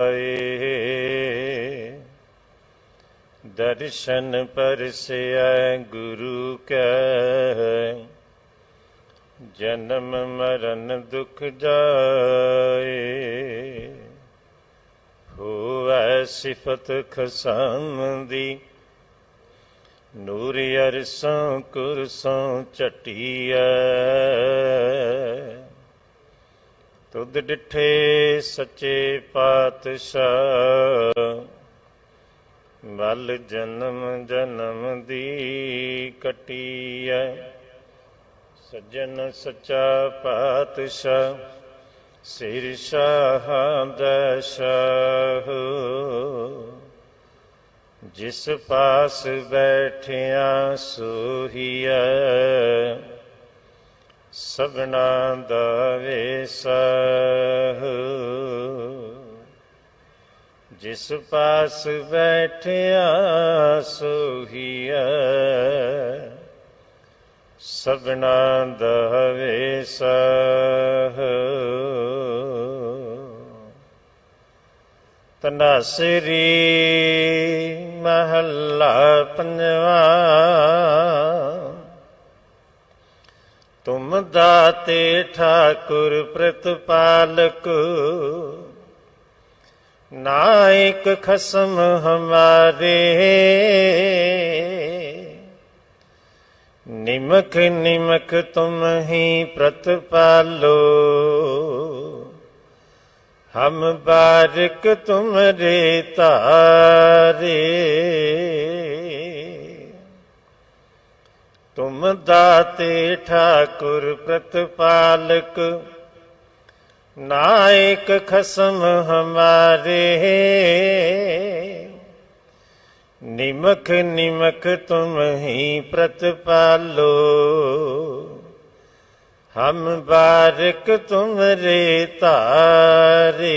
ਆਏ। ਦਰਸ਼ਨ ਪਰਸਿਆ ਗੁਰੂ ਕੈ। ਜਨਮ ਮਰਨ ਦੁਖ ਜਾਏ। ਹੋਵੈ ਸਿਫਤ ਖਸਮ ਦੀ ਨੂਰ ਅਰਸੋਂ ਕੁਰਸੋਂ ਚਟੀਐ ਤੁਧ ਡਿਠੇ ਸੱਚੇ ਪਾਤਸ਼ਾਹ। ਬਲ ਜਨਮ ਜਨਮ ਦੀ ਕਟੀਐ। ਸੱਜਣ ਸੱਚਾ ਪਾਤਸ਼ਾਹ, ਸਿਰ ਸ਼ਾਹਾਂ ਦਾ ਸ਼ਾਹ। ਜਿਸ ਪਾਸ ਬੈਠਿਆ ਸੋਹੀਐ। ਸਗਣਾ ਦਵੇ ਵੇਸਹ ਜਿਸ ਪਾਸ ਬੈਠਿਆ ਸੋਹੀਐ ਸਗਣਾ ਦਾ ਵੇਸਹ ਤਨਾਸਰੀ ਮਹੱਲਾ ਪੰਜਵਾ ਤੁਮ ਦਾਤੇ ਠਾਕੁਰ ਪ੍ਰਤਪਾਲਕ। ਨਾਇਕ ਖਸਮ ਹਮਾਰੇ। ਨਿਮਕ ਨਿਮਕ ਤੁਮ ਹੀ ਪ੍ਰਤਪਾਲੋ। ਹਮ ਬਾਰਿਕ ਤੁਮਰੇ ਤਾਰੇ। ਤੁਮ ਦਾਤੇ ਠਾਕੁਰ ਪ੍ਰਤਪਾਲਕ, ਨਾਇਕ ਖਸਮ ਹਮਾਰੇ। ਨਿਮਕ ਨਿਮਕ ਤੁਮ ਹੀ ਪ੍ਰਤਪਾਲੋ, ਹਮ ਬਾਰਿਕ ਤੁਮਰੇ ਤਾਰੇ।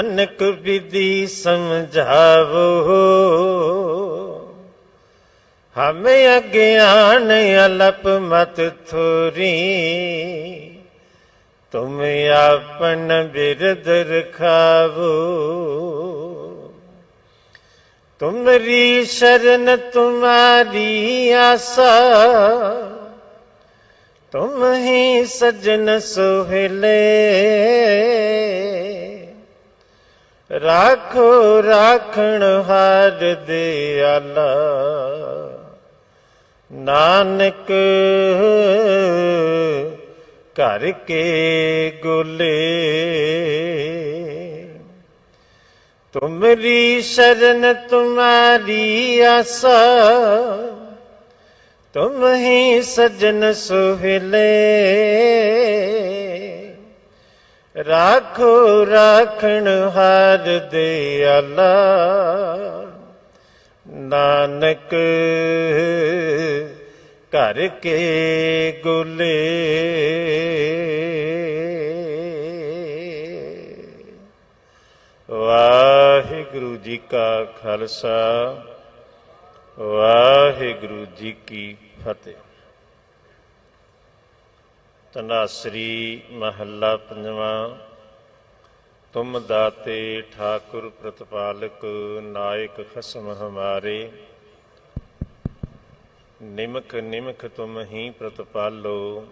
ਅਨਕ ਵਿਧि ਸਮਝਾਵੋ। ਹਮੇ ਅਗਿਆਨ ਅਲਪ ਮਤ ਥੋਰੀ। ਤੁਮ ਆਪਨ ਬਿਰਦ ਰਖਾਵੋ। ਤੁਮਰੀ ਸ਼ਰਨ ਤੁਮਾਰੀ ਆਸਾ। ਤੁਮ ਹੀ ਸਜਨ ਸੋਹਲੇ। ਰਾਖੋ, ਰਾਖਣ ਹਾਰ ਦਿਆਲਾ ਨਾਨਕ ਘਰ ਕੇ ਗੁਲੇ। ਤੁਮਰੀ ਸ਼ਰਨ, ਤੁਮਾਰੀ ਆਸਾ। ਤੁਮ ਹੀ ਸਜਨ ਸੁਹਲੇ। ਰਾਖੋ, ਰਾਖਣ ਹਾਰ ਦਿਆਲਾ ਨਾਨਕ ਘਰ ਕੇ ਗੁਲੇ। ਵਾਹਿਗੁਰੂ ਜੀ ਕਾ ਖਾਲਸਾ, ਵਾਹਿਗੁਰੂ ਜੀ ਕੀ ਫਤਿਹ। ਤਨਾਸਰੀ ਮਹੱਲਾ ਪੰਜਵਾਂ। ਤੁਮ ਦਾਤੇ ਠਾਕੁਰ ਪ੍ਰਤਪਾਲਕ ਨਾਇਕ ਖਸਮ ਹਮਾਰੇ। ਨਿਮਕ ਨਿਮਕ ਤੁਮ ਹੀ ਪ੍ਰਤਪਾਲੋ,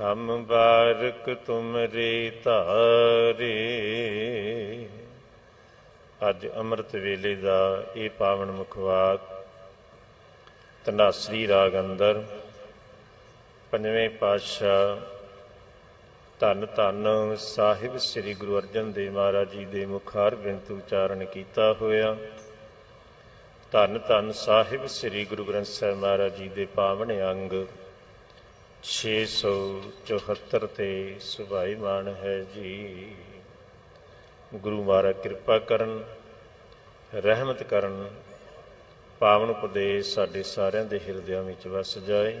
ਹਮ ਬਾਰਕ ਤੁਮ ਰੇ ਧਾਰੇ। ਅੱਜ ਅੰਮ੍ਰਿਤ ਵੇਲੇ ਦਾ ਇਹ ਪਾਵਨ ਮੁਖਵਾਕ ਤਨਾਸਰੀ ਰਾਗ ਅੰਦਰ ਪੰਜਵੇਂ ਪਾਤਸ਼ਾਹ ਧੰਨ ਧੰਨ ਸਾਹਿਬ ਸ੍ਰੀ ਗੁਰੂ ਅਰਜਨ ਦੇਵ ਮਹਾਰਾਜ ਜੀ ਦੇ ਮੁਖਾਰ ਬਿੰਤ ਉਚਾਰਨ ਕੀਤਾ ਹੋਇਆ। ਧੰਨ ਧੰਨ ਸਾਹਿਬ ਸ੍ਰੀ ਗੁਰੂ ਗ੍ਰੰਥ ਸਾਹਿਬ ਮਹਾਰਾਜ ਜੀ ਦੇ ਪਾਵਨ ਅੰਗ 674 ਤੇ ਸੁਭਾਈ ਮਾਨ ਹੈ ਜੀ। ਗੁਰੂ ਮਹਾਰਾਜ ਕਿਰਪਾ ਕਰਨ, ਰਹਿਮਤ ਕਰਨ, ਪਾਵਨ ਉਪਦੇਸ਼ ਸਾਡੇ ਸਾਰਿਆਂ ਦੇ ਹਿਰਦਿਆਂ ਵਿੱਚ ਵਸ ਜਾਏ।